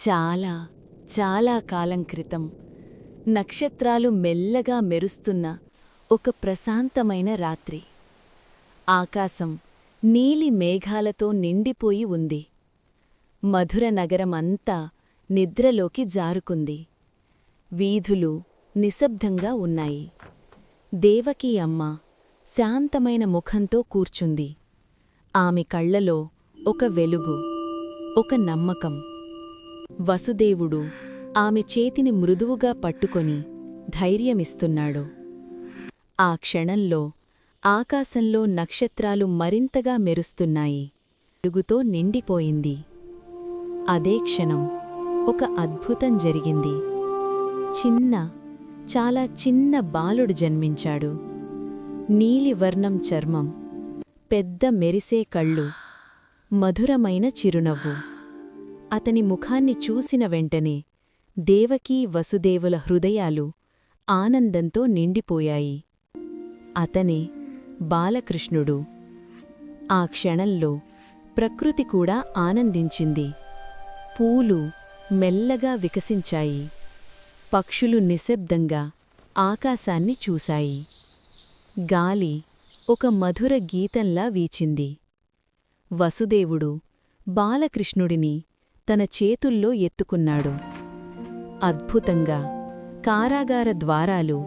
చాలా చాలా కాలం క్రితం నక్షత్రాలు మెల్లగా మెరుస్తున్న ఒక ప్రశాంతమైన రాత్రి. ఆకాశం నీలి మేఘాలతో నిండిపోయి ఉంది. మధుర నగరమంతా నిద్రలోకి జారుకుంది. వీధులు నిశ్శబ్దంగా ఉన్నాయి. దేవకీ అమ్మ శాంతమైన ముఖంతో కూర్చుంది. ఆమె కళ్ళలో ఒక వెలుగు ఒక నమ్మకం. వసుదేవుడు ఆమె చేతిని మృదువుగా పట్టుకొని ధైర్యమిస్తున్నాడు. ఆ క్షణంలో ఆకాశంలో నక్షత్రాలు మరింతగా మెరుస్తున్నాయి. వెలుగుతో నిండిపోయింది. అదే క్షణం ఒక అద్భుతం జరిగింది. చిన్న చాలా చిన్న బాలుడు జన్మించాడు. నీలివర్ణం చర్మం పెద్ద మెరిసే కళ్ళు మధురమైన చిరునవ్వు. అతని ముఖాన్ని చూసిన వెంటనే దేవకీ వసుదేవుల హృదయాలు ఆనందంతో నిండిపోయాయి. అతనే బాలకృష్ణుడు. ఆ క్షణంలో ప్రకృతి కూడా ఆనందించింది. పూలు మెల్లగా వికసించాయి. పక్షులు నిశ్శబ్దంగా ఆకాశాన్ని చూశాయి. గాలి ఒక మధుర గీతంలా వీచింది. వసుదేవుడు బాలకృష్ణుడిని తన చేతుల్లో ఎత్తుకున్నాడు. అద్భుతంగా కారాగార ద్వారాలు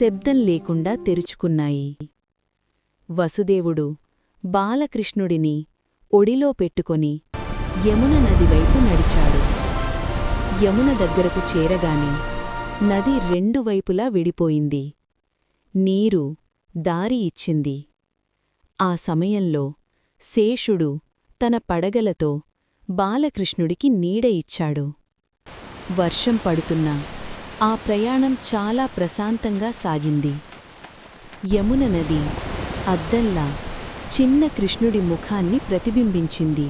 శబ్దం లేకుండా తెరుచుకున్నాయి. వసుదేవుడు బాలకృష్ణుడిని ఒడిలో పెట్టుకొని యమున నది వైపు నడిచాడు. యమున దగ్గరకు చేరగానే నది రెండు వైపులా విడిపోయింది. నీరు దారి ఇచ్చింది. ఆ సమయంలో శేషుడు తన పడగలతో బాలకృష్ణుడికి నీడ ఇచ్చాడు. వర్షం పడుతున్నా ఆ ప్రయాణం చాలా ప్రశాంతంగా సాగింది. యమున నది అద్దంలా చిన్న కృష్ణుడి ముఖాన్ని ప్రతిబింబించింది.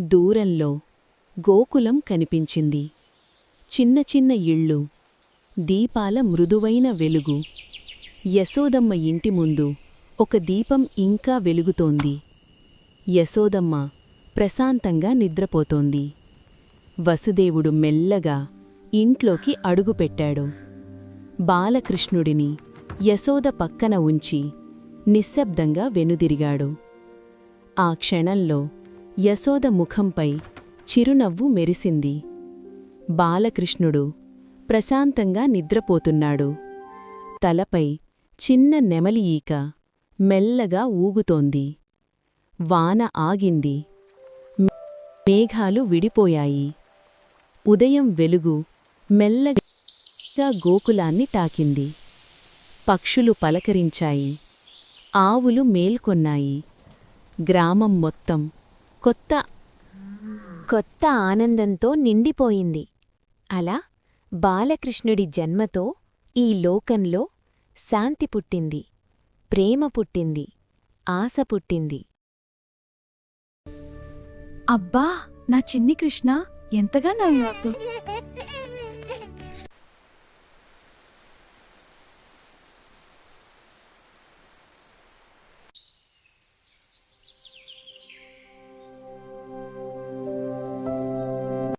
దూరంలో గోకులం కనిపించింది. చిన్న చిన్న ఇళ్ళు దీపాల మృదువైన వెలుగు. యశోదమ్మ ఇంటి ముందు ఒక దీపం ఇంకా వెలుగుతోంది. యశోదమ్మ ప్రశాంతంగా నిద్రపోతోంది. వసుదేవుడు మెల్లగా ఇంట్లోకి అడుగుపెట్టాడు. బాలకృష్ణుడిని యశోద పక్కన ఉంచి నిశ్శబ్దంగా వెనుదిరిగాడు. ఆ క్షణంలో యశోద ముఖంపై చిరునవ్వు మెరిసింది. బాలకృష్ణుడు ప్రశాంతంగా నిద్రపోతున్నాడు. తలపై చిన్న నెమలి ఈక మెల్లగా ఊగుతోంది. వాన ఆగింది. మేఘాలు విడిపోయాయి. ఉదయం వెలుగు మెల్లగా గోకులాన్ని తాకింది. పక్షులు పలకరించాయి. ఆవులు మేల్కొన్నాయి. గ్రామం మొత్తం కొత్త కొత్త ఆనందంతో నిండిపోయింది. అలా బాలకృష్ణుడి జన్మతో ఈ లోకంలో శాంతి పుట్టింది. ప్రేమ పుట్టింది. ఆశ పుట్టింది. అబ్బా నా చిన్ని కృష్ణ ఎంతగా నవ్వావు